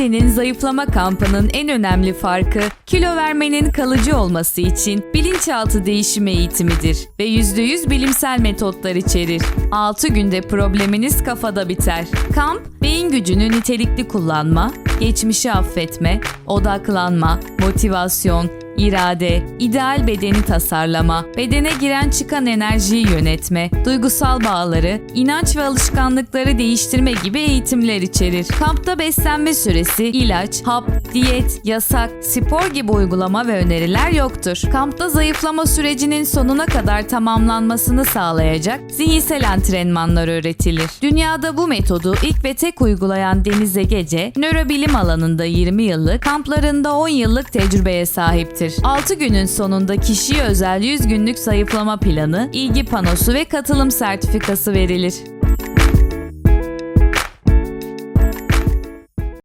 Body'nin zayıflama kampının en önemli farkı kilo vermenin kalıcı olması için bilinçaltı değişim eğitimidir ve %100 bilimsel metotlar içerir. 6 günde probleminiz kafada biter. Kamp, beyin gücünü nitelikli kullanma, geçmişi affetme, odaklanma, motivasyon, irade, ideal bedeni tasarlama, bedene giren çıkan enerjiyi yönetme, duygusal bağları, inanç ve alışkanlıkları değiştirme gibi eğitimler içerir. Kampta beslenme süresi, ilaç, hap, diyet, yasak, spor gibi uygulama ve öneriler yoktur. Kampta zayıflama sürecinin sonuna kadar tamamlanmasını sağlayacak zihinsel antrenmanlar öğretilir. Dünyada bu metodu ilk ve tek uygulayan Deniz Egece, nörobilim alanında 20 yıllık, kamplarında 10 yıllık tecrübeye sahiptir. 6 günün sonunda kişiye özel 100 günlük zayıflama planı, ilgi panosu ve katılım sertifikası verilir.